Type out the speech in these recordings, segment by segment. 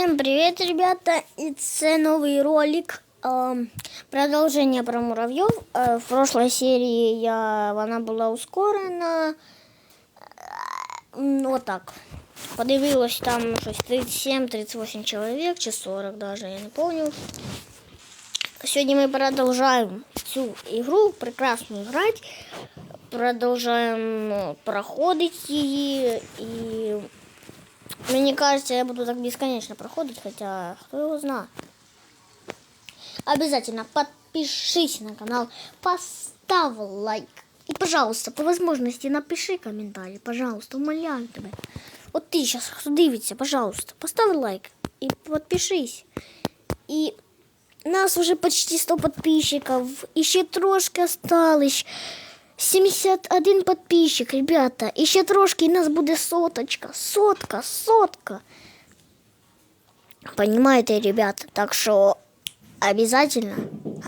Всем привет, ребята! И це новый ролик. Ем, Продовження про муравьев. Е, В прошлой серии я, вона була ускорена. М, Вот так. Подивилось там щось 37-38 чоловік, чи 40 даже, я не помню. Сьогодні ми продовжуємо цю ігру, прекрасно грати. Продовжуємо проходити її і мне кажется, я буду так бесконечно проходить, хотя кто его знает. Обязательно подпишись на канал, поставь лайк. И, пожалуйста, по возможности напиши комментарий, пожалуйста, умоляю тебя. Вот ты сейчас дивиться, пожалуйста, поставь лайк и подпишись. И нас уже почти 100 подписчиков, еще трошки осталось. 71 подписчик, ребята. І ще трошки, і нас буде соточка. Сотка, сотка. Понимаете, ребята? Так що обязательно,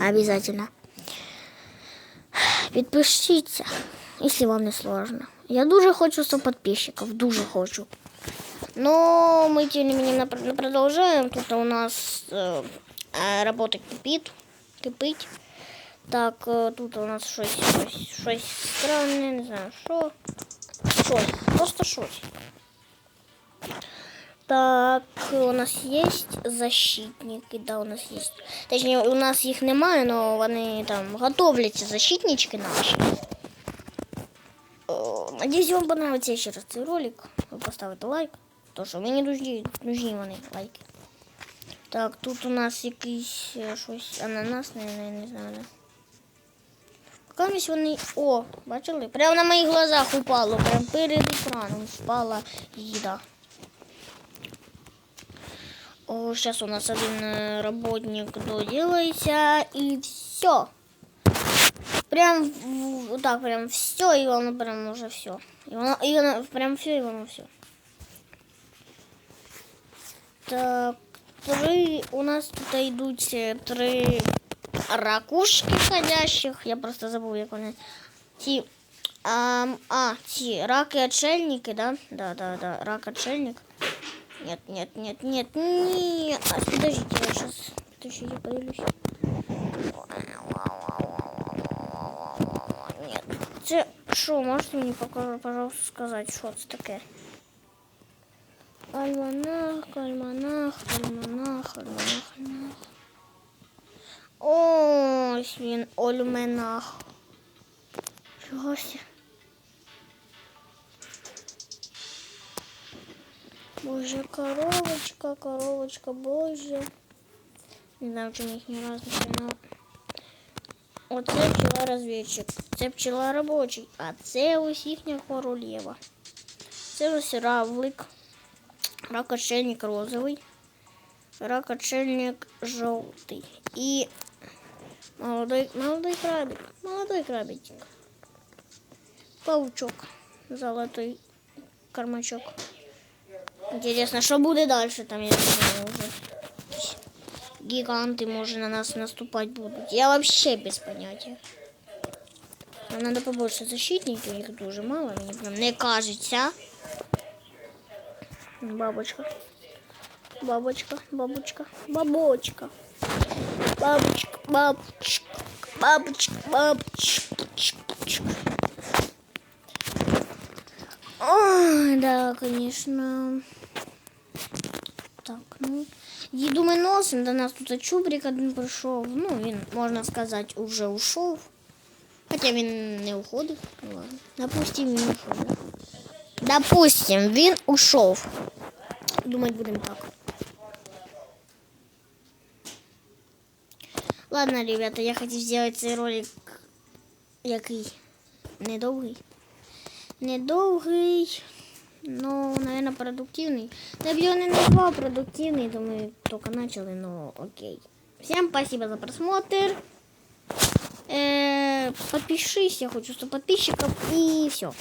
обязательно підпишіться, якщо вам не сложно. Я дуже хочу 100 подписчиков, дуже хочу. Но мы тем не менее нап- продолжаем. Тут у нас э, э, работа кипит, кипить. Так, е, тут у нас щось, щось, щось странне, не знаю, що. Щось, просто щось. Так, у нас є защитники, да, у нас є. Точніше, у нас їх немає, але вони там готовляться, защитнички наші. О, Надіюсь, вам подобається ще раз цей ролик. Ви поставите лайк. То що мені нужні, нужні вони лайки. Так, тут у нас якийсь е, щось ананасне, не, не знаю. Не. Камість вони. О, бачили? Прямо на моїх глазах упало, прямо перед екраном впала їда. О, сейчас у нас один э, работник доделается, и все. Прям в- вот так, прям все, и он прям уже все. И он, и он прям все, и он все. Так, три, у нас тут йдуть е, три ракушки ходящих. Я просто забыл, як вони. Ті, а, а, ті раки отшельники, да? Да, да, да, рак отшельник. Нет, нет, нет, нет, нет. А, подождите, я сейчас, подождите, появлюсь. Нет. Це що, можете мені покажу, пожалуйста, сказати, що це таке? Альманах, альманах, Він, ольменах. Чого ся? Боже, коровочка, коровочка, боже. Не знаю, їх не разниця, но... Оце пчела розвідчик, це пчела робочий, а це ось їхня королева. Це ось равлик, рак-отшельник розовий, рак-отшельник жовтий. І молодой, молодой крабик, молодой крабичек. Паучок, золотой кормачок. Интересно, что будет дальше там, я не уже. Гиганты, может, на нас наступать будут. Я вообще без понятия. Нам надо побольше защитников, их дуже мало, мне прям не кажется. Бабочка. Бабочка, бабочка, бабочка. Бабочка, бабочка, бабочка, бабочка. Ой, да, конечно. Так, ну. Їду ми носим, до нас тут чубрик один прийшов. Ну, він, можна сказати, уже ушов. Хоча він не уходив. Ну ладно. Допустим, він ушов. Да? Допустим, він ушов. Думать будемо так. Ладно, ребята, я хотів зробити цей ролик який недовгий. Недовгий, ну, наверное, продуктивний. Я не назвав продуктивний, то ми тільки почали, ну окей. Всем спасибо за просмотр. Э, подпишись, я хочу 100 подписчиков и все.